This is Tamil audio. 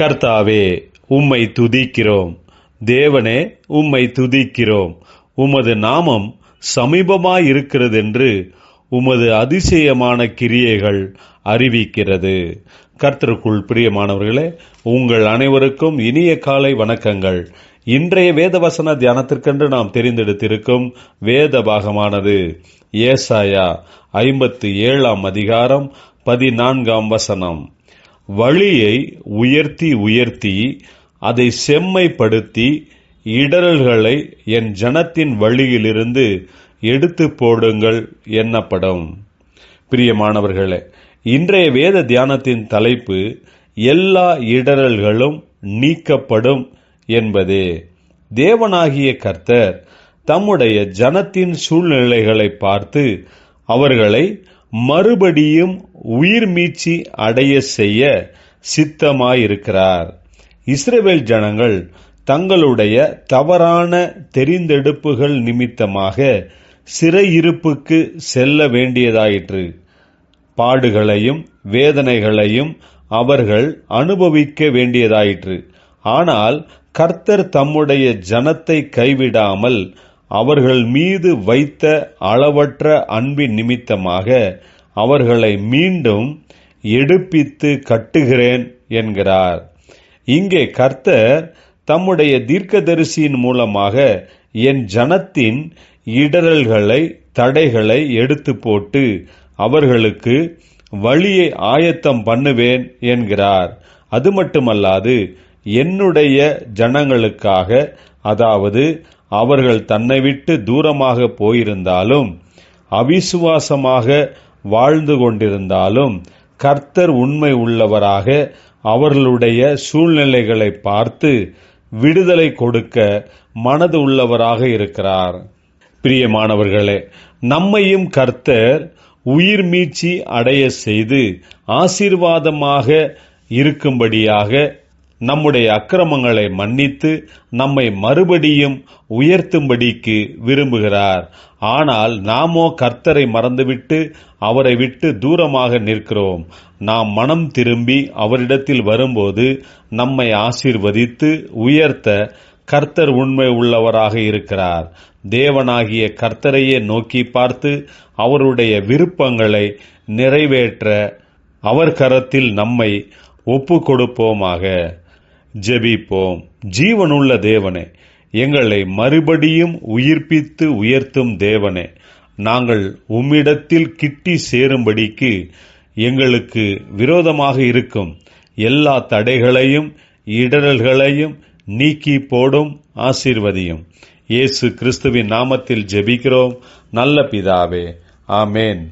கர்த்தாவே உம்மை துதிக்கிறோம். தேவனே உம்மை துதிக்கிறோம். உமது நாமம் சமீபமாயிருக்கிறதென்று உமது அதிசயமான கிரியைகள் அறிவிக்கிறது. கர்த்தருக்குள் பிரியமானவர்களே உங்கள் அனைவருக்கும் இனிய காலை வணக்கங்கள். இன்றைய வேதவசன தியானத்திற்கென்று நாம் தெரிந்தெடுத்திருக்கும் வேத பாகமானது ஏசாயா ஐம்பத்து ஏழாம் அதிகாரம் பதினான்காம் வசனம். வழியை உயர்த்தி உயர்த்தி அதை செம்மைப்படுத்தி இடரல்களை என் ஜனத்தின் வழியிலிருந்து எடுத்து போடுங்கள் என்னப்படும். பிரியமானவர்களே இன்றைய வேத தியானத்தின் தலைப்பு எல்லா இடரல்களும் நீக்கப்படும் என்பதே. தேவனாகிய கர்த்தர் தம்முடைய ஜனத்தின் சூழ்நிலைகளை பார்த்து அவர்களை மறுபடியும் உயிர் மீட்சி அடைய செய்ய சித்தமாயிருக்கிறார். இஸ்ரேல் ஜனங்கள் தங்களுடைய தவறான தெரிந்தெடுப்புகள் நிமித்தமாக சிறையிருப்புக்கு செல்ல வேண்டியதாயிற்று. பாடுகளையும் வேதனைகளையும் அவர்கள் அனுபவிக்க வேண்டியதாயிற்று. ஆனால் கர்த்தர் தம்முடைய ஜனத்தை கைவிடாமல் அவர்கள் மீது வைத்த அளவற்ற அன்பின் நிமித்தமாக அவர்களை மீண்டும் எடுப்பித்து கட்டுகிறேன் என்கிறார். இங்கே கர்த்தர் தம்முடைய தீர்க்கதரிசியின் மூலமாக என் ஜனத்தின் இடரல்களை தடைகளை எடுத்து போட்டு அவர்களுக்கு வழியை ஆயத்தம் பண்ணுவேன் என்கிறார். அது மட்டுமல்லாது என்னுடைய ஜனங்களுக்காக அதாவது அவர்கள் தன்னை விட்டு தூரமாக போயிருந்தாலும் அவிசுவாசமாக வாழ்ந்து கொண்டிருந்தாலும் கர்த்தர் உண்மை உள்ளவராக அவர்களுடைய சூழ்நிலைகளை பார்த்து விடுதலை கொடுக்க மனது உள்ளவராக இருக்கிறார். பிரியமானவர்களே நம்மையும் கர்த்தர் உயிர் மீட்சி அடைய செய்து ஆசீர்வாதமாக இருக்கும்படியாக நம்முடைய அக்கிரமங்களை மன்னித்து நம்மை மறுபடியும் உயர்த்தும்படிக்கு விரும்புகிறார். ஆனால் நாமோ கர்த்தரை மறந்துவிட்டு அவரை விட்டு தூரமாக நிற்கிறோம். நாம் மனம் திரும்பி அவரிடத்தில் வரும்போது நம்மை ஆசீர்வதித்து உயர்த்த கர்த்தர் உண்மை உள்ளவராக இருக்கிறார். தேவனாகிய கர்த்தரையே நோக்கி பார்த்து அவருடைய விருப்பங்களை நிறைவேற்ற அவர் கரத்தில் நம்மை ஒப்பு கொடுப்போமாக ஜெபிப்போம். ஜீவனுள்ள தேவனே எங்களை மறுபடியும் உயிர்ப்பித்து உயர்த்தும் தேவனே நாங்கள் உம்மிடத்தில் கிட்டி சேரும்படிக்கு எங்களுக்கு விரோதமாக இருக்கும். எல்லா தடைகளையும் இடரல்களையும் நீக்கி போடும் ஆசீர்வதியும். இயேசு கிறிஸ்துவின் நாமத்தில் ஜெபிக்கிறோம். நல்ல பிதாவே ஆமேன்.